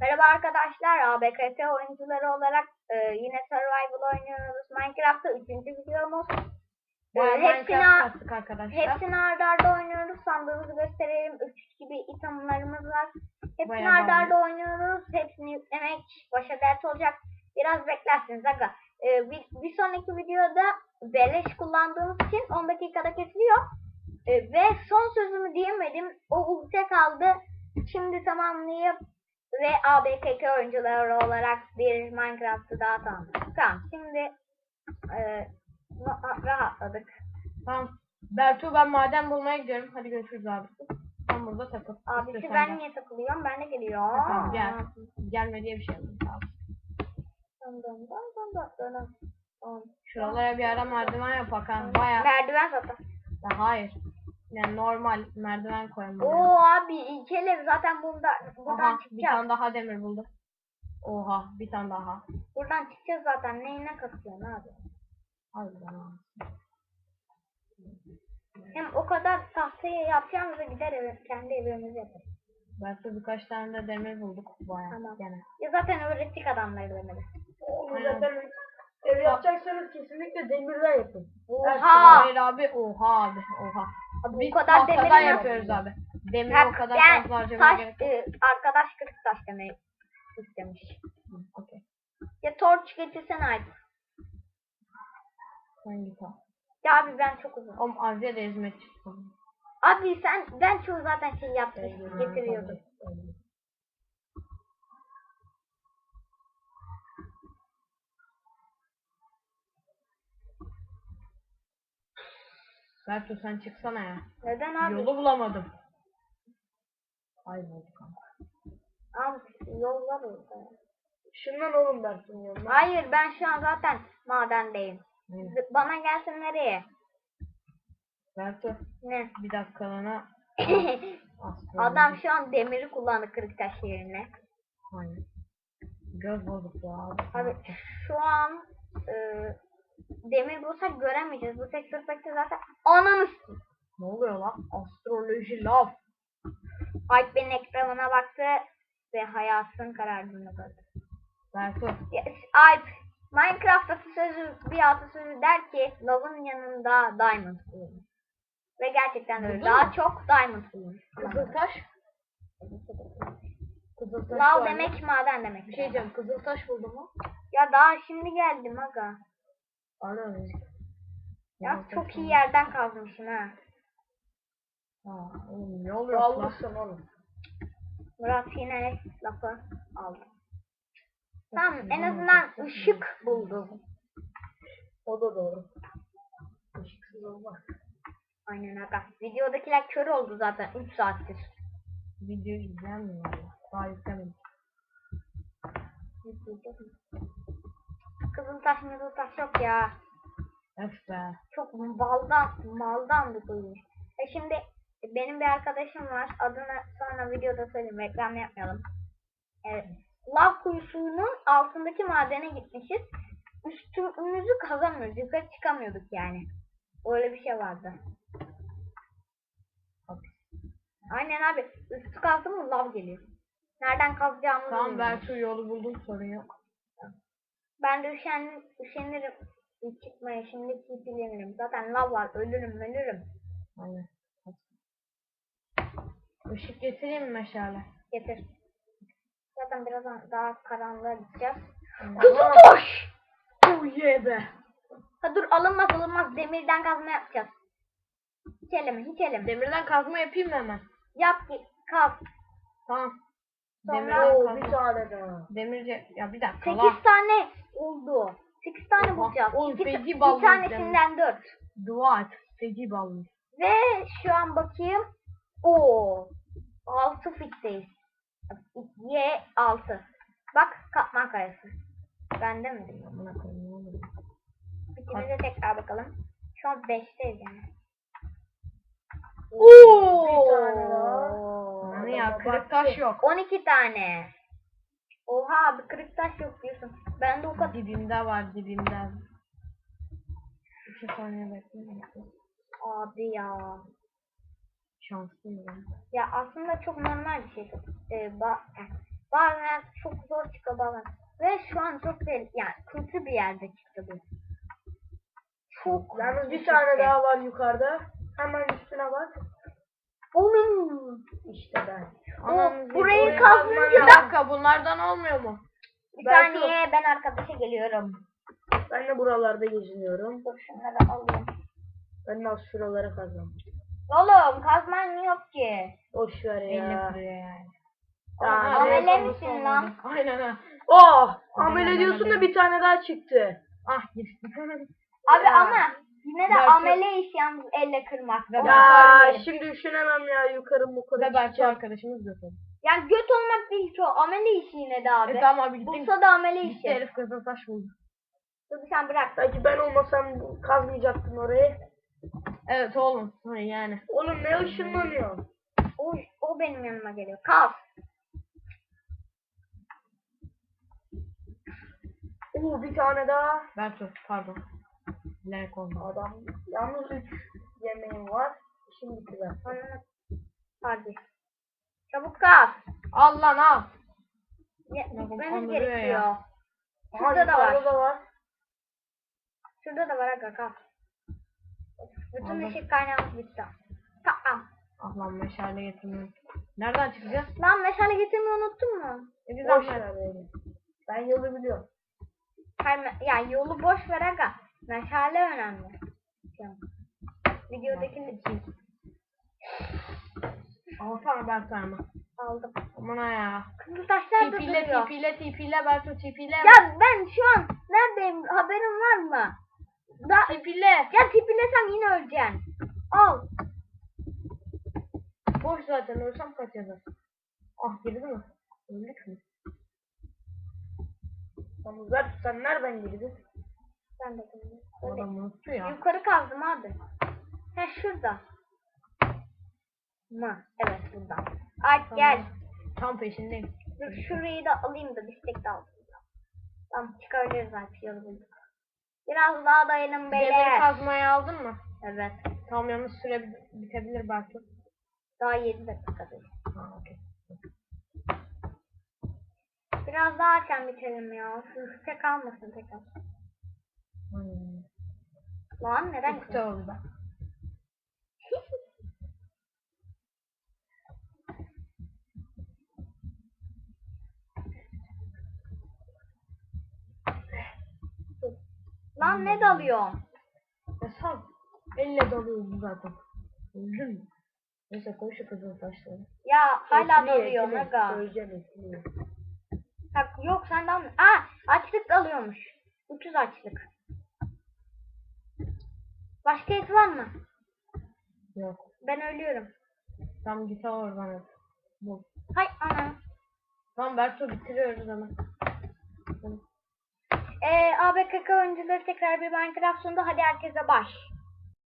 Merhaba arkadaşlar, ABKT oyuncuları olarak e, yine Survival oynuyoruz. Minecraft'ta 3. videomuz. E, Bayağı hepsini, Minecraft kastık arkadaşlar. hepsini arda arda oynuyoruz. Sandığımızı gösterelim. 3 gibi itemlarımız var. Hepsini Bayağı arda arda oynuyoruz. Hepsini yüklemek başa dert olacak. Biraz beklersiniz aga. E, bir, bir sonraki videoda beleş kullandığımız için 10 dakikada kesiliyor. E, ve son sözümü diyemedim. O ulti kaldı. Şimdi tamamlayıp ve ABKK oyuncuları olarak bir Minecraft'ı daha tamamladık. Tamam şimdi e, ra- rahatladık. Tamam. Bertu ben maden bulmaya gidiyorum. Hadi görüşürüz abi. Sen burada takıl. Abisi ben niye takılıyorum? Ben de geliyor. Tamam gel. Gelme diye bir şey yok. Tamam. Şuralara bir ara merdiven yap bakalım. Baya. Merdiven zaten. Ya hayır. Yani normal merdiven koyalım. Oo abi ilkeler zaten bunda, buradan Aha bir çıkacağız. tane daha demir buldu. Oha bir tane daha. Buradan çıkacağız zaten. Neyine katıyorsun abi? Ha. Hem o kadar tahtayı yapacağımıza gider eve, kendi evimizi yaparız. Bertu birkaç tane de demir bulduk. Baya Tamam. gene. Ya zaten öğrettik adamları. Aynen. Zaten ev yapacaksanız kesinlikle demirden yapın. Oha! Hayır abi oha abi oha. Biz bu kadar demiri yapıyoruz abi. Demir o kadar yani fazla harcamaya taş, gerek yok. e, arkadaş kırık taş demeyi istemiş. Hı, Okey. Ya torç getirsen artık. Sen git al. Ya abi ben çok uzun. Oğlum Azya da hizmet çıktı. Abi sen ben çoğu zaten şey yapmıştım getiriyordum. Bertu sen çıksana ya. Neden abi? Yolu bulamadım. Ay oldu kanka. Abi yol var orada. Şundan oğlum dersin yanına. Hayır ben şu an zaten madendeyim. Z- Bana gelsin nereye? Bertu Ne? bir dakikalığına Adam şu an demiri kullandı kırık taş yerine. Aynen. Göz bozukluğu abi. Abi şu an e, demir bulsak göremeyeceğiz. Bu sırtlıkta zaten ananı Ne oluyor lan? Astroloji laf. Alp benim ekranına baktı ve hayatın karardığını gördü. Bertu Ya, Alp Minecraft atasözü bir atasözü der ki lavın yanında diamond bulunur. Ve gerçekten öyle. Daha çok diamond bulunur. Kızıltaş. Kızıltaş Lav demek maden demek. Bir şey diyeceğim. Kızıltaş buldun mu? Ya daha şimdi geldim aga. Ana Ya çok iyi yerden kazmışsın ha. Ha, oğlum ne oluyor? Almışsın oğlum. Murat yine lafı aldı. Tamam en azından ışık buldum. O da doğru. Işıksız olmaz. Aynen aga. Videodakiler kör oldu zaten 3 saattir. Videoyu izlenmiyor. Daha yüklemedim. Kızıltaş mızıltaş yok ya. Öf be. Çok baldan, maldan bir kuyuymuş. E şimdi benim bir arkadaşım var. Adını sonra videoda söyleyeyim. Reklam yapmayalım. Evet. Lav kuyusunun altındaki madene gitmişiz. Üstümüzü kazamıyoruz. Yukarı çıkamıyorduk yani. Öyle bir şey vardı. Aynen abi. Üstü kazdı mı lav geliyor. Nereden kazacağımızı Tamam bilmiyorum. Bertu yolu buldum sorun yok. Ben de üşen, üşenirim. Çıkmaya şimdi TP'lenirim. Zaten lav var. Ölürüm ölürüm. Aynen. Işık getireyim mi meşale? Getir. Zaten birazdan daha karanlığa gideceğiz. Aynen. Kızıltaş! Oh yeah be. Ha dur alınmaz alınmaz. Demirden kazma yapacağız. Hiç eleme hiç eleme. Demirden kazma yapayım mı hemen? Yap ki kaz. Tamam. Sonra- Demirden Oo bir kazma. tane. Demirce ya bir dakika 8 lan. tane oldu. 8 tane Oha, bulacağız. oğlum İki- feci bir ballı tanesinden 4. Dua et. Feci ballı. Ve şu an bakayım. Oo. 6 fitteyiz. Y 6. Bak katman kayası. Ben de mi? Amına koyayım ne tekrar bakalım. Şu an 5'teyiz yani. Bir tane daha. Hani ya kırık taş yok. 12 tane. Oha abi kırık taş yok diyorsun. Ben de o kadar. Dibinde var dibinde. İki saniye bekleyin. Abi ya. Şanslıyım ben. Ya aslında çok normal bir şey. Ee, ba- Bazen çok zor çıkıyor bazen. Ve şu an çok değil yani kötü bir yerde çıktı bu. Çok Yalnız bir tane daha var yukarıda. Hemen üstüne bak. Onun. İşte ben. Anamızı- burayı Bir da- dakika bunlardan olmuyor mu? Bir Ben saniye ben arkadaşa geliyorum. Ben de buralarda geziniyorum. Dur şunları alayım. Ben de az şuralara kazandım. Oğlum kazman yok ki. Boş ver ya. yani. Ya, Aa, amele evet, misin lan? Aynen ha. Oh! Amele diyorsun da bir tane daha çıktı. Ah gitti. Abi Ya. ama yine de Belki- amele iş yalnız elle kırmak. Ve Ya şimdi düşünemem ya yukarı Ve yukarı belki çıkacağım. arkadaşımız götürdü. Yani göt olmak değil ki o amele işi yine de abi. E tamam abi gittin. Bursa da amele Gitti işi. herif kızıl taş buldu. Dur sen bırak. Belki ben olmasam kazmayacaktım orayı. Evet oğlum. Ha, yani. Oğlum ne ışınlanıyor? O, o benim yanıma geliyor. Kaz. Oo bir tane daha. Bertu pardon. Bilerek oldu. Adam yalnız 3 yemeğim var. Ben. Ananı- Hadi. Çabuk kaz. Al lan al. Ya, Gitmemiz gerekiyor. ya. Şurada da var. da var. Şurada da var aga kaz. Bütün Aldım. ışık kaynağımız bitti. Tamam. Ah lan meşale getirmiyorum. Nereden çıkacağız? Lan meşale getirmeyi unuttun mu? E biz Boş ver. Ben yolu biliyorum. Hayır, yani yolu boş ver aga. Meşale önemli. Videodakini Alsana Bertu ama. aldım. Aman ya. Kızıl taşlar da Tipiyle duruyor. tipiyle tipiyle Bertu tipiyle. Ya ben şu an neredeyim? Haberin var mı? Da Tipiyle. ya tipilesem yine öleceksin. Al. Boş zaten ölsem kaç yazar. Ah girdi mi? Öldük mü? Berk sen nereden girdin? Ben de Öyle. adam unuttu ya. Yukarı kazdım abi. Ha şurada. Mı? Evet burada. Ay gel. Tam peşindeyim. Dur şurayı da alayım da bistek de alsın. Tamam çıkabiliriz artık yolu bulduk. Biraz daha dayanın Demir beyler. kazmayı aldın mı? Evet. Tam yalnız süre bit- bitebilir belki. Daha 7 dakikadır. Ha okey. Biraz daha erken bitirelim ya. Şu tek almasın tekrar. Hmm. Lan neden Çok güzel oldu ben. Lan ne dalıyorsun? Ya sen elle dalıyorsun zaten. Öldün mü? Neyse koy şu kızıl taşları. Ya hala etini. aga. Söyleyeceğim etini. Bak yok sen dalmıyorsun. Aa açlık dalıyormuş. Ucuz açlık. Başka et var mı? Yok. Ben ölüyorum. Tam git al oradan et. Bu. Hay ana. Tamam Bertu bitiriyoruz hemen. Ee, ABKK oyuncuları tekrar bir Minecraft sundu. Hadi herkese baş.